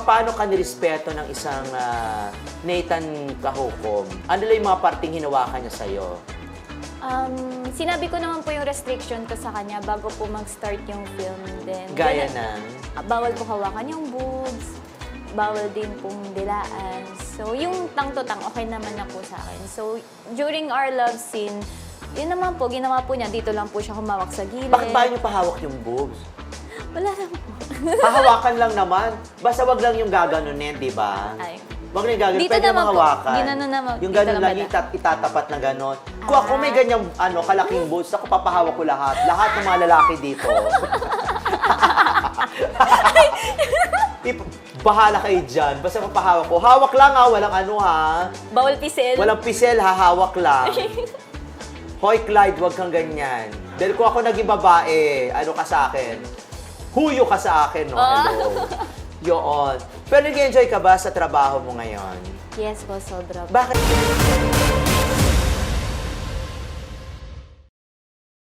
paano ka nirespeto ng isang ah, Nathan Kahukom? Ano lang yung mga parting hinawakan niya sa'yo? Um, sinabi ko naman po yung restriction ko sa kanya bago po mag-start yung film. Then, Gaya ganun- ng... Ah, bawal po hawakan yung boobs, bawal din pong dilaan. So, yung tang-to-tang, okay naman na po sa akin. So, during our love scene, yun naman po, ginawa po niya, dito lang po siya humawak sa gilid. Bakit ba niyo pahawak yung boobs? Wala lang po. Hahawakan lang naman. Basta wag lang yung gaganunin, di ba? Ay. Wag lang yung gaganon. Dito Pwede naman yung po. hawakan. Ginano naman. Yung Dito ganun lang lang, banda. itat, itatapat na ganon. Kung ako Ah. may ganyang ano, kalaking boobs, ako papahawak ko lahat. Lahat ng mga lalaki dito. Ip- bahala kayo dyan. Basta papahawak ko. Hawak lang ha, walang ano ha. Bawal pisel. Walang pisel ha, hawak lang. Hoy Clyde, wag kang ganyan. Dahil kung ako naging babae, ano ka sa akin? Huyo ka sa akin, no? Ah. Hello. Yun. Pero nag-enjoy ka ba sa trabaho mo ngayon? Yes po, sobra. Bakit?